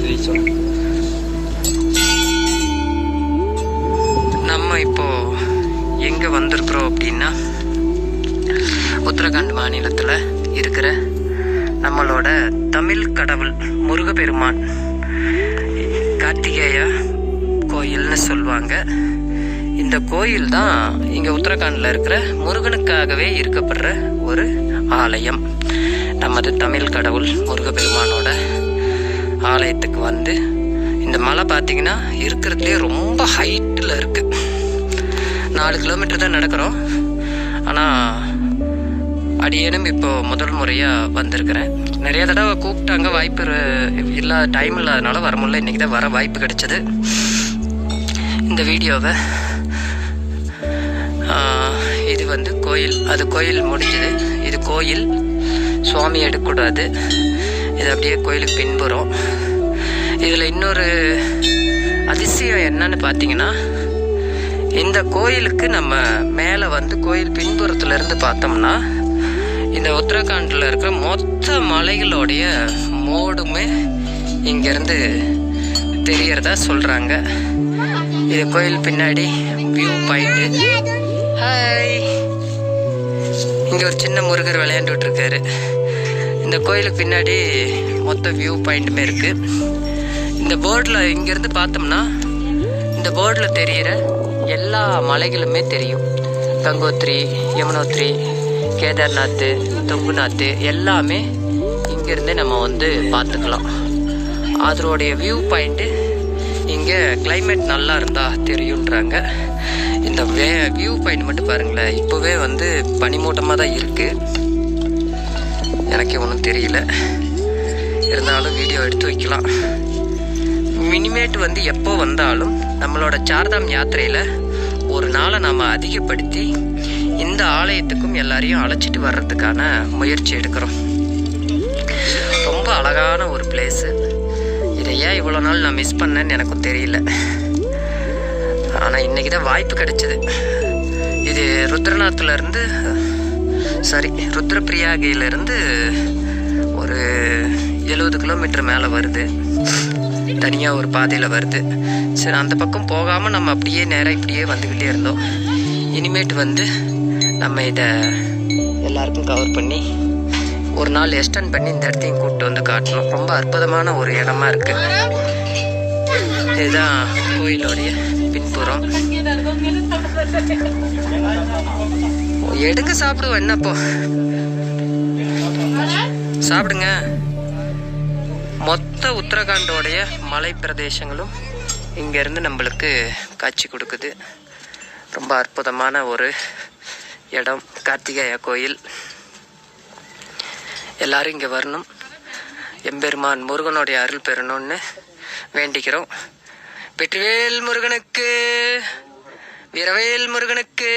ஜெயிச்சோம் நம்ம இப்போ எங்க வந்திருக்கிறோம் அப்படின்னா உத்தரகாண்ட் மாநிலத்தில் இருக்கிற நம்மளோட தமிழ் கடவுள் முருகப்பெருமான் கார்த்திகேயா கோயில்னு சொல்லுவாங்க. இந்த கோயில் தான் இங்கே உத்தரகாண்டில் இருக்கிற முருகனுக்காகவே இருக்கப்படுற ஒரு ஆலயம். நமது தமிழ் கடவுள் முருகப்பெருமானோட ஆலயத்துக்கு வந்து இந்த மலை பார்த்தீங்கன்னா இருக்கிறதுலே ரொம்ப ஹைட்டில் இருக்கு. நாலு கிலோமீட்டர் தான் நடக்கிறோம். ஆனால் அடியேனும் இப்போ முதல் முறையாக வந்திருக்கிறேன். நிறைய தடவை கூப்பிட்டாங்க வாய்ப்பு இல்லாத டைம் இல்லாதனால வர முடியல. இன்றைக்கி தான் வர வாய்ப்பு கிடைச்சது. இந்த வீடியோவை இது வந்து கோயில். அது கோயில் முடிஞ்சது. இது கோயில் சுவாமி எடுக்கக்கூடாது. இது அப்படியே கோயிலுக்கு பின்புறம். இதில் இன்னொரு அதிசயம் என்னன்னு பார்த்தீங்கன்னா இந்த கோயிலுக்கு நம்ம மேலே வந்து கோயில் பின்புறத்துலேருந்து பார்த்தோம்னா இந்த உத்தரகாண்டில் இருக்கிற மொத்த மலைகளோடைய மோடுமே இங்கேருந்து தெரியறதா சொல்கிறாங்க இது கோயில் பின்னாடி வியூ பாயிண்ட் ஹாய் இங்கே ஒரு சின்ன முருகர் விளையாண்டுட்டு இருக்காரு இந்த கோயிலுக்கு பின்னாடி மொத்த வியூ பாயிண்ட்டுமே இருக்கு. இந்த போர்டில் இங்கேருந்து பார்த்தோம்னா இந்த போர்டில் தெரிகிற எல்லா மலைகளுமே தெரியும். கங்கோத்ரி யமுனோத்ரி கேதார்நாத் தொங்குநாத் எல்லாமே இங்கேருந்தே நம்ம வந்து பார்த்துக்கலாம். அதனுடைய வியூ பாயிண்ட்டு இங்கே கிளைமேட் நல்லா இருந்தால் தெரியுன்றாங்க இந்த வே வியூ பாயிண்ட் மட்டும் பாருங்களேன். இப்போவே வந்து பனிமூட்டமாக தான் இருக்குது எனக்கு ஒன்றும் தெரியல. இருந்தாலும் வீடியோ எடுத்து வைக்கலாம். மினிமேட் வந்து எப்போ வந்தாலும் நம்மளோட சார்தாம் யாத்திரையில் ஒரு நாளை நாம் அதிகப்படுத்தி இந்த ஆலயத்துக்கும் எல்லாரையும் அழைச்சிட்டு வர்றதுக்கான முயற்சி எடுக்கிறோம். ரொம்ப அழகான ஒரு பிளேஸு இதை ஏன் இவ்வளோ நாள் நான் மிஸ் பண்ணேன்னு எனக்கும் தெரியல. ஆனால் இன்றைக்கி தான் வாய்ப்பு கிடைச்சது. இது ருத்ரநாத்லேருந்து சாரி ருத்ரபிரியாகையிலேருந்து ஒரு எழுபது கிலோமீட்டர் மேலே வருது. தனியாக ஒரு பாதையில் வருது. சரி அந்த பக்கம் போகாமல் நம்ம அப்படியே நேராக இப்படியே வந்துக்கிட்டே இருந்தோம். இனிமேட்டு வந்து நம்ம இதை எல்லாருக்கும் கவர் பண்ணி ஒரு நாள் எக்ஸ்டெண்ட் பண்ணி இந்த இடத்தையும் கூப்பிட்டு வந்து காட்டணும். ரொம்ப அற்புதமான ஒரு இடமா இருக்குது இதுதான் கோயிலோடைய பின்புறம். எடுங்க சாப்பிடுவோம் என்னப்போ சாப்பிடுங்க. மொத்த உத்தரகாண்டோடைய மலை பிரதேசங்களும் இங்கேருந்து நம்மளுக்கு காட்சி கொடுக்குது. ரொம்ப அற்புதமான ஒரு இடம் கார்த்திகேய கோயில். எல்லாரும் இங்கே வரணும். எம்பெருமான் முருகனுடைய அருள் பெறணும்னு வேண்டிக்கிறோம். வெற்றிவேல் முருகனுக்கு விரவேல் முருகனுக்கு.